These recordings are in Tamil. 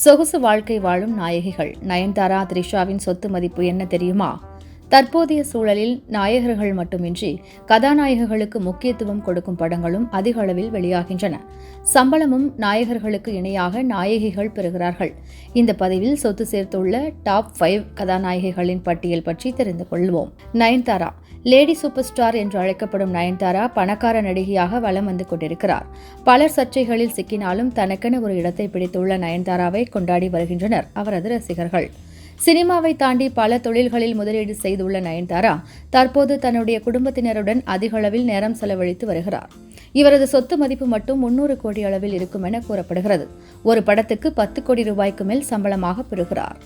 சொகுசு வாழ்க்கை வாழும் நாயகிகள். நயன்தாரா த்ரிஷாவின் சொத்து மதிப்பு என்ன தெரியுமா? தற்போதைய சூழலில் நாயகர்கள் மட்டுமின்றி கதாநாயகர்களுக்கு முக்கியத்துவம் கொடுக்கும் படங்களும் அதிக அளவில் வெளியாகின்றன. சம்பளமும் நாயகர்களுக்கு இணையாக நாயகிகள் பெறுகிறார்கள். இந்த பதிவில் சொத்து சேர்த்துள்ள டாப் ஃபைவ் கதாநாயகிகளின் பட்டியல் பற்றி தெரிந்து கொள்வோம். நயன்தாரா லேடி சூப்பர் ஸ்டார் என்று அழைக்கப்படும் நயன்தாரா பணக்கார நடிகையாக வலம் வந்து கொண்டிருக்கிறார். பலர் சர்ச்சைகளில் சிக்கினாலும் தனக்கென ஒரு இடத்தை பிடித்துள்ள நயன்தாராவை கொண்டாடி வருகின்றனர் அவரது ரசிகர்கள். சினிமாவை தாண்டி பல தொழில்களில் முதலீடு செய்துள்ள நயன்தாரா தற்போது தன்னுடைய குடும்பத்தினருடன் அதிகளவில் நேரம் செலவழித்து வருகிறார். இவரது சொத்து மதிப்பு மட்டும் முன்னூறு கோடி அளவில் இருக்கும் என கூறப்படுகிறது. ஒரு படத்துக்கு பத்து கோடி ரூபாய்க்கு மேல் சம்பளமாக பெறுகிறார்.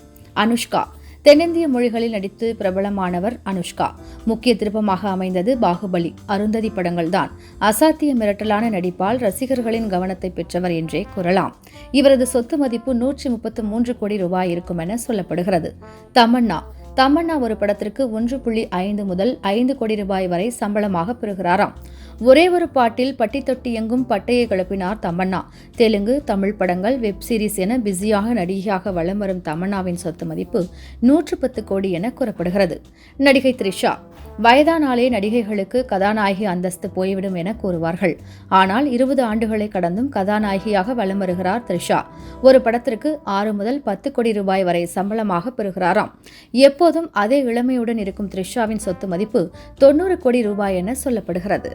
அனுஷ்கா தென்னிந்திய மொழிகளில் நடித்து பிரபலமானவர் அனுஷ்கா. முக்கிய திருப்பமாக அமைந்தது பாகுபலி அருந்ததி படங்கள்தான். அசாத்திய மிரட்டலான நடிப்பால் ரசிகர்களின் கவனத்தை பெற்றவர் என்றே கூறலாம். இவரது சொத்து மதிப்பு நூற்றி முப்பத்து மூன்று கோடி ரூபாய் இருக்கும் என சொல்லப்படுகிறது. தமன்னா. தமன்னா ஒரு படத்திற்கு ஒன்று புள்ளி ஐந்து முதல் ஐந்து கோடி ரூபாய் வரை சம்பளமாக பெறுகிறாராம். ஒரே ஒரு பாட்டில் பட்டி தொட்டி எங்கும் பட்டையை கிளப்பினார் தமன்னா. தெலுங்கு தமிழ் படங்கள் வெப் சீரிஸ் என பிஸியாக நடிகையாக வலம் வரும் தமன்னாவின் சொத்து மதிப்பு நூற்று பத்து கோடி என கூறப்படுகிறது. நடிகை த்ரிஷா வயதானாலே நடிகைகளுக்கு கதாநாயகி அந்தஸ்து போய்விடும் என கூறுவார்கள். ஆனால் இருபது ஆண்டுகளை கடந்தும் கதாநாயகியாக வலம் வருகிறார் த்ரிஷா. ஒரு படத்திற்கு ஆறு முதல் பத்து கோடி ரூபாய் வரை சம்பளமாக பெறுகிறாராம். எப்போதும் அதே இளமையுடன் இருக்கும் த்ரிஷாவின் சொத்து மதிப்பு தொண்ணூறு கோடி ரூபாய் என சொல்லப்படுகிறது.